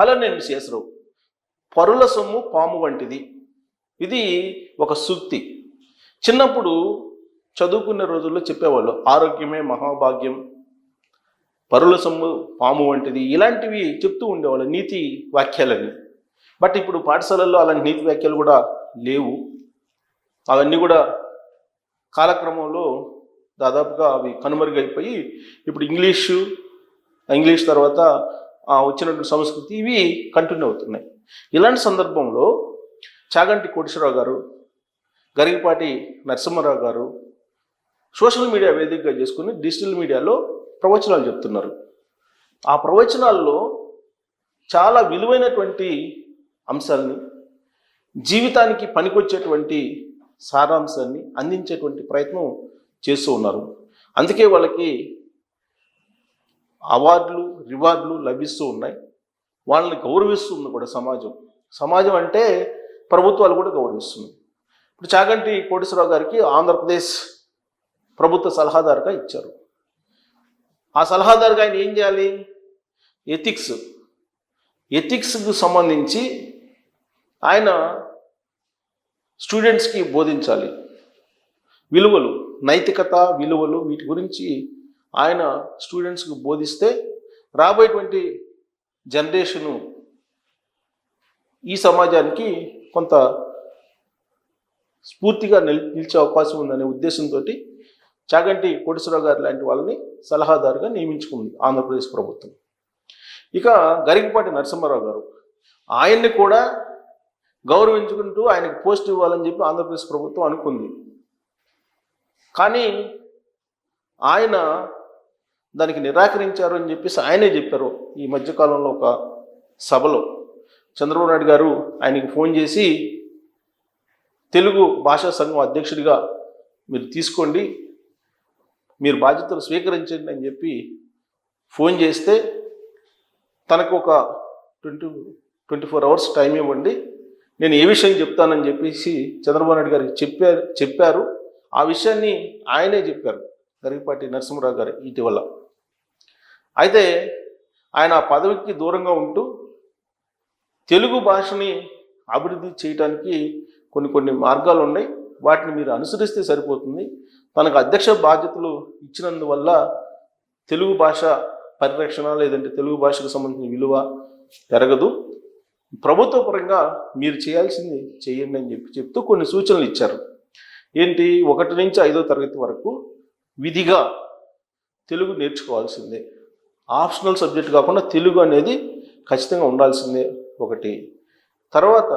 Hello నేను శేషరావు పరుల సొమ్ము పాము వంటిది. ఇది ఒక సూక్తి చిన్నప్పుడు చదువుకునే రోజుల్లో చెప్పేవాళ్ళు ఆరోగ్యమే మహాభాగ్యం. పరుల సొమ్ము పాము వంటిది. ఇలాంటివి చెప్తూ ఉండేవాళ్ళు నీతి వాక్యాలని బట్ ఇప్పుడు పాఠశాలల్లో అలాంటి నీతి వ్యాఖ్యలు కూడా లేవు. అవన్నీ కూడా కాలక్రమంలో దాదాపుగా అవి కనుమరుగైపోయి ఇప్పుడు ఇంగ్లీషు ఇంగ్లీష్ తర్వాత వచ్చినటువంటి సంస్కృతి ఇవి కంటిన్యూ అవుతున్నాయి. ఇలాంటి సందర్భంలో చాగంటి కోటేశ్వరరావు గారు గరికపాటి నరసింహారావు గారు సోషల్ మీడియా వేదికగా చేసుకుని డిజిటల్ మీడియాలో ప్రవచనాలు చెప్తున్నారు. ఆ ప్రవచనాల్లో చాలా విలువైనటువంటి అంశాలని జీవితానికి పనికొచ్చేటువంటి సారాంశాన్ని అందించేటువంటి ప్రయత్నం చేస్తూ ఉన్నారు. అందుకే వాళ్ళకి అవార్డులు రివార్డులు లభిస్తూ ఉన్నాయి. వాళ్ళని గౌరవిస్తుంది కూడా సమాజం. సమాజం అంటే ప్రభుత్వాలు కూడా గౌరవిస్తుంది. ఇప్పుడు చాగంటి కోటేశ్వరరావు గారికి ఆంధ్రప్రదేశ్ ప్రభుత్వ సలహాదారుగా ఇచ్చారు. ఆ సలహాదారుగా ఆయన ఏం చేయాలి? ఎథిక్స్. ఎథిక్స్కు సంబంధించి ఆయన స్టూడెంట్స్కి బోధించాలి. విలువలు నైతికత విలువలు వీటి గురించి ఆయన స్టూడెంట్స్కి బోధిస్తే రాబోయేటువంటి జనరేషను ఈ సమాజానికి కొంత స్ఫూర్తిగా నిల్ నిలిచే అవకాశం ఉందనే ఉద్దేశంతో చాగంటి కోటేశ్వరరావు గారు లాంటి వాళ్ళని సలహాదారుగా నియమించుకుంది ఆంధ్రప్రదేశ్ ప్రభుత్వం. ఇక గరికపాటి నరసింహారావు గారు ఆయన్ని కూడా గౌరవించుకుంటూ ఆయనకు పోస్ట్ ఇవ్వాలని చెప్పి ఆంధ్రప్రదేశ్ ప్రభుత్వం అనుకుంది. కానీ ఆయన దానికి నిరాకరించారు అని చెప్పేసి ఆయనే చెప్పారు. ఈ మధ్యకాలంలో ఒక సభలో చంద్రబాబు నాయుడు గారు ఆయనకి ఫోన్ చేసి తెలుగు భాషా సంఘం అధ్యక్షుడిగా మీరు తీసుకోండి మీరు బాధ్యతలు స్వీకరించండి అని చెప్పి ఫోన్ చేస్తే తనకు ఒక twenty twenty four hours time ఇవ్వండి నేను ఏ విషయం చెప్తానని చెప్పేసి చంద్రబాబు నాయుడు గారికి చెప్పారు చెప్పారు. ఆ విషయాన్ని ఆయనే చెప్పారు. గరికపాటి నరసింహరావు గారు ఇటీవల. అయితే ఆయన ఆ పదవికి దూరంగా ఉంటూ తెలుగు భాషని అభివృద్ధి చేయడానికి కొన్ని కొన్ని మార్గాలు ఉన్నాయి. వాటిని మీరు అనుసరిస్తే సరిపోతుంది. తనకు అధ్యక్ష బాధ్యతలు ఇచ్చినందువల్ల తెలుగు భాష పరిరక్షణ లేదంటే తెలుగు భాషకు సంబంధించిన విలువ పెరగదు. ప్రభుత్వ పరంగా మీరు చేయాల్సింది చేయండి అని చెప్పి చెప్తూ కొన్ని సూచనలు ఇచ్చారు. ఏంటి? ఒకటి నుంచి ఐదో తరగతి వరకు విధిగా తెలుగు నేర్చుకోవాల్సిందే. ఆప్షనల్ సబ్జెక్ట్ కాకుండా తెలుగు అనేది ఖచ్చితంగా ఉండాల్సిందే ఒకటి. తర్వాత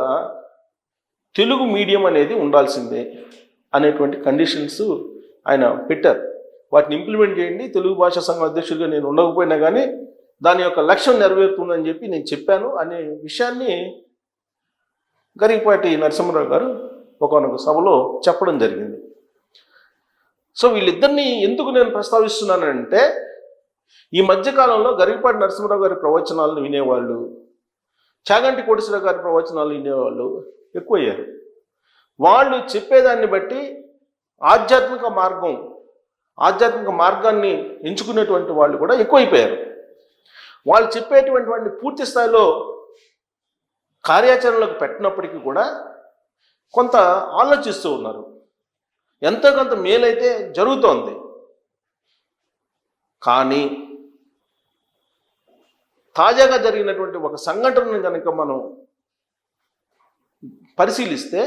తెలుగు మీడియం అనేది ఉండాల్సిందే అనేటువంటి కండిషన్స్ ఆయన పెట్టారు. వాటిని ఇంప్లిమెంట్ చేయండి. తెలుగు భాషా సంఘం అధ్యక్షుడిగా నేను ఉండకపోయినా కానీ దాని యొక్క లక్ష్యం నెరవేరుతుందని చెప్పి నేను చెప్పాను అనే విషయాన్ని గరికపాటి నరసింహరావు గారు ఒకనొక సభలో చెప్పడం జరిగింది. సో వీళ్ళిద్దరిని ఎందుకు నేను ప్రస్తావిస్తున్నానంటే ఈ మధ్యకాలంలో గరికపాటి నరసింహరావు గారి ప్రవచనాలను వినేవాళ్ళు చాగంటి కోటేశ్వరరావు గారి ప్రవచనాలు వినేవాళ్ళు ఎక్కువయ్యారు. వాళ్ళు చెప్పేదాన్ని బట్టి ఆధ్యాత్మిక మార్గం ఆధ్యాత్మిక మార్గాన్ని ఎంచుకునేటువంటి వాళ్ళు కూడా ఎక్కువైపోయారు. వాళ్ళు చెప్పేటువంటి వాటిని పూర్తి స్థాయిలో కార్యాచరణలోకి పెట్టినప్పటికీ కూడా కొంత ఆలోచిస్తూ ఉన్నారు. ఎంతో కొంత మేలైతే జరుగుతోంది. కానీ తాజాగా జరిగినటువంటి ఒక సంఘటనను కనుక మనం పరిశీలిస్తే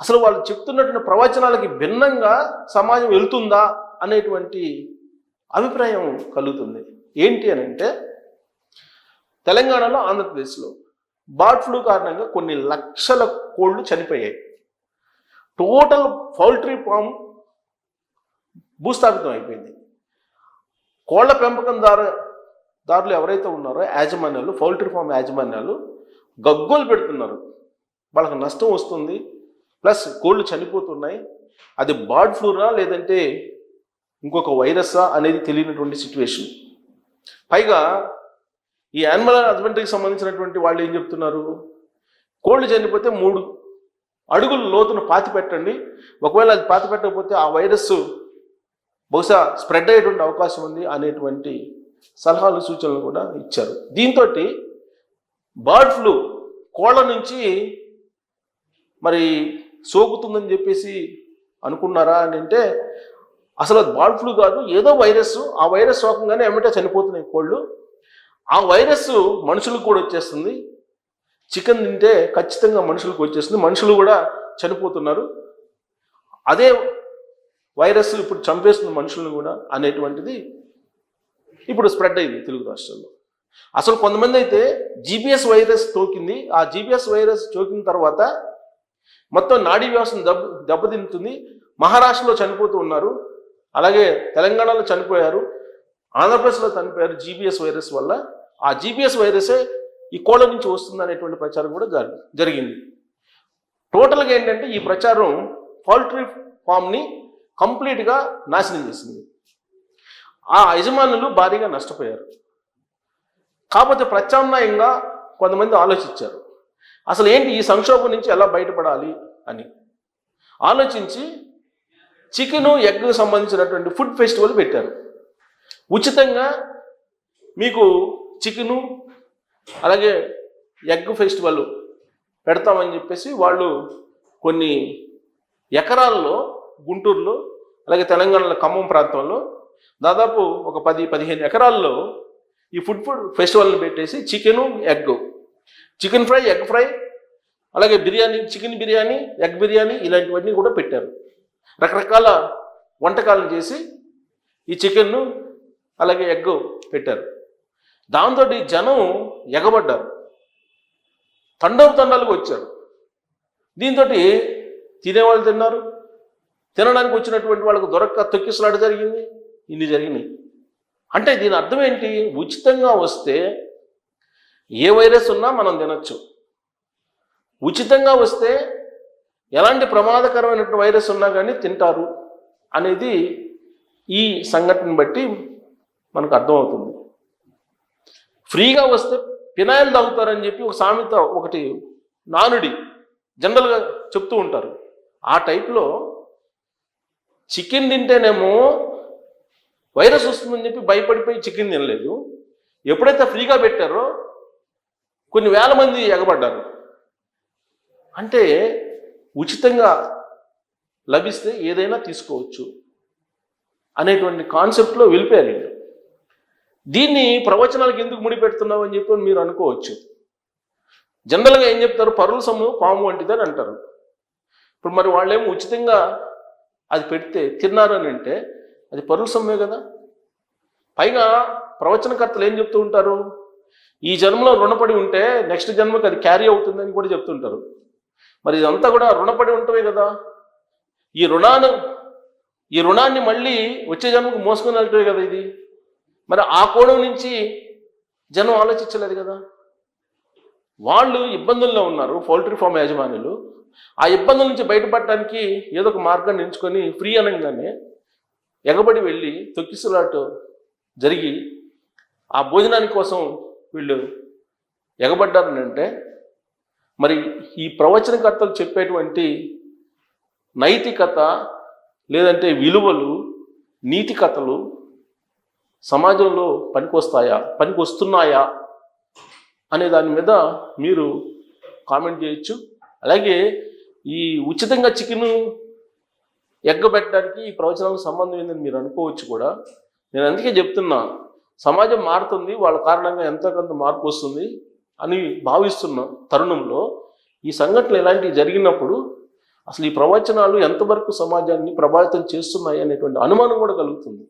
అసలు వాళ్ళు చెప్తున్నటువంటి ప్రవచనాలకి భిన్నంగా సమాజం వెళ్తుందా అనేటువంటి అభిప్రాయం కలుగుతుంది. ఏంటి అని అంటే తెలంగాణలో ఆంధ్రప్రదేశ్లో బర్డ్ ఫ్లూ కారణంగా కొన్ని లక్షల కోళ్ళు చనిపోయాయి. టోటల్ పౌల్ట్రీ ఫామ్ భూస్థాపితం అయిపోయింది. కోళ్ళ పెంపకందారు దారులు ఎవరైతే ఉన్నారో యాజమాన్యాలు పౌల్ట్రీ ఫామ్ యాజమాన్యాలు గగ్గోలు పెడుతున్నారు. వాళ్ళకి నష్టం వస్తుంది. ప్లస్ కోళ్ళు చనిపోతున్నాయి. అది బర్డ్ ఫ్లూరా లేదంటే ఇంకొక వైరస్సా అనేది తెలియనటువంటి సిచ్యువేషన్ పైగా ఈ యానిమల్ హస్బెండరీకి సంబంధించినటువంటి వాళ్ళు ఏం చెప్తున్నారు? కోళ్ళు చనిపోతే మూడు అడుగులు లోతున పాతి పెట్టండి. ఒకవేళ అది పాతి పెట్టకపోతే ఆ వైరస్ బహుశా స్ప్రెడ్ అయ్యేటువంటి అవకాశం ఉంది అనేటువంటి సలహాలు సూచనలు కూడా ఇచ్చారు. దీంతో బర్డ్ ఫ్లూ కోళ్ళ నుంచి మరి సోకుతుందని చెప్పేసి అనుకున్నారా అని అంటే అసలు అది బర్డ్ ఫ్లూ కాదు ఏదో వైరస్ ఆ వైరస్ సోకంగానే ఏమిటో చనిపోతున్నాయి కోళ్ళు. ఆ వైరస్ మనుషులకు కూడా వచ్చేస్తుంది. చికెన్ తింటే ఖచ్చితంగా మనుషులకు వచ్చేస్తుంది. మనుషులు కూడా చనిపోతున్నారు. అదే వైరస్ ఇప్పుడు చంపేస్తుంది మనుషులను కూడా అనేటువంటిది ఇప్పుడు స్ప్రెడ్ అయింది తెలుగు రాష్ట్రాల్లో. అసలు కొంతమంది అయితే జీబీఎస్ వైరస్ తోకింది. ఆ జీబీఎస్ వైరస్ సోకిన తర్వాత మొత్తం నాడీ వ్యవస్థను దెబ్బ దెబ్బతింటుంది. మహారాష్ట్రలో చనిపోతూ ఉన్నారు. అలాగే తెలంగాణలో చనిపోయారు. ఆంధ్రప్రదేశ్లో చనిపోయారు జీబీఎస్ వైరస్ వల్ల. ఆ జీబీఎస్ వైరసే ఈ కోళ్ళ నుంచి వస్తుంది అనేటువంటి ప్రచారం కూడా జరిగింది. టోటల్గా ఏంటంటే ఈ ప్రచారం పౌల్ట్రీ ఫామ్ని కంప్లీట్గా నాశనం చేసింది. ఆ యజమానులు భారీగా నష్టపోయారు. కాకపోతే ప్రత్యామ్నాయంగా కొంతమంది ఆలోచించారు. అసలు ఏంటి ఈ సంక్షోభం నుంచి ఎలా బయటపడాలి అని. ఆలోచించి చికెను ఎగ్ సంబంధించినటువంటి ఫుడ్ ఫెస్టివల్ పెట్టారు. ఉచితంగా మీకు చికెను అలాగే ఎగ్ ఫెస్టివల్ పెడతామని చెప్పేసి వాళ్ళు కొన్ని ఎకరాల్లో గుంటూరులో అలాగే తెలంగాణలో ఖమ్మం ప్రాంతంలో దాదాపు ఒక పది పదిహేను ఎకరాల్లో ఈ ఫుడ్ ఫుడ్ ఫెస్టివల్ని పెట్టేసి chicken egg. Chicken fry egg fry అలాగే బిర్యానీ చికెన్ బిర్యానీ ఎగ్ బిర్యానీ ఇలాంటివన్నీ కూడా పెట్టారు. రకరకాల వంటకాలను చేసి ఈ చికెన్ను అలాగే ఎగ్ పెట్టారు. దాంతో జనం ఎగబడ్డారు. తండవ తండాలకు వచ్చారు. దీంతో తినేవాళ్ళు తిన్నారు. తినడానికి వచ్చినటువంటి వాళ్ళకు దొరక్క తొక్కిసలాట జరిగింది. ఇన్ని జరిగినాయి. అంటే దీని అర్థం ఏంటి? ఉచితంగా వస్తే ఏ వైరస్ ఉన్నా మనం తినచ్చు. ఉచితంగా వస్తే ఎలాంటి ప్రమాదకరమైనటువంటి వైరస్ ఉన్నా కానీ తింటారు అనేది ఈ సంఘటన బట్టి మనకు అర్థమవుతుంది. ఫ్రీగా వస్తే పినాయిల్ తాగుతారని చెప్పి ఒక సామెత ఒకటి నానుడి జనరల్గా చెప్తూ ఉంటారు. ఆ టైప్లో చికెన్ తింటేనేమో వైరస్ వస్తుందని చెప్పి భయపడిపోయి చికెన్ తినలేదు. ఎప్పుడైతే ఫ్రీగా పెట్టారో కొన్ని వేల మంది ఎగబడ్డారు. అంటే ఉచితంగా లభిస్తే ఏదైనా తీసుకోవచ్చు అనేటువంటి కాన్సెప్ట్లో వెళ్ళిపోయారు దీన్ని ప్రవచనాలకు ఎందుకు ముడిపెడుతున్నావు అని చెప్పి మీరు అనుకోవచ్చు. జనరల్గా ఏం చెప్తారు? పరుల సొమ్ము పాము వంటిదని అంటారు. ఇప్పుడు మరి వాళ్ళేమో ఉచితంగా అది పెడితే తిన్నారని అంటే అది పరుల సొమ్మే కదా. పైగా ప్రవచనకర్తలు ఏం చెప్తూ ఉంటారు? ఈ జన్మలో రుణపడి ఉంటే నెక్స్ట్ జన్మకి అది క్యారీ అవుతుందని కూడా చెప్తుంటారు మరి ఇదంతా కూడా రుణపడి ఉంటమే కదా. ఈ రుణాన్ని ఈ రుణాన్ని మళ్ళీ వచ్చే జన్మకు మోసుకుని వెళ్ళటమే కదా ఇది. మరి ఆ కోణం నుంచి జనం ఆలోచించలేదు కదా. వాళ్ళు ఇబ్బందుల్లో ఉన్నారు పౌల్ట్రీ ఫామ్ యాజమానులు. ఆ ఇబ్బందుల నుంచి బయటపడటానికి ఏదో ఒక మార్గాన్ని ఎంచుకొని ఫ్రీ అనగానే ఎగబడి వెళ్ళి తొక్కిసలాట జరిగి ఆ భోజనాని కోసం వీళ్ళు ఎగబడ్డారని అంటే మరి ఈ ప్రవచనకర్తలు చెప్పేటువంటి నైతికత లేదంటే విలువలు నీతి కథలు సమాజంలో పనికొస్తాయా పనికొస్తున్నాయా అనే దాని మీద మీరు కామెంట్ చేయొచ్చు. అలాగే ఈ ఉచితంగా చికెను ఎగ్గబెట్టడానికి ఈ ప్రవచనాలకు సంబంధం ఏందని మీరు అనుకోవచ్చు కూడా. నేను అందుకే చెప్తున్నా సమాజం మారుతుంది వాళ్ళ కారణంగా ఎంతో కొంత మార్పు వస్తుంది అని భావిస్తున్న తరుణంలో ఈ సంఘటనలు ఇలాంటివి జరిగినప్పుడు అసలు ఈ ప్రవచనాలు ఎంతవరకు సమాజాన్ని ప్రభావితం చేస్తున్నాయి అనేటువంటి అనుమానం కూడా కలుగుతుంది.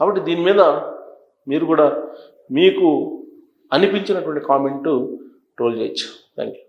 కాబట్టి దీని మీద మీరు కూడా మీకు అనిపించినటువంటి కామెంటు ట్రోల్ చేయొచ్చు. Thank you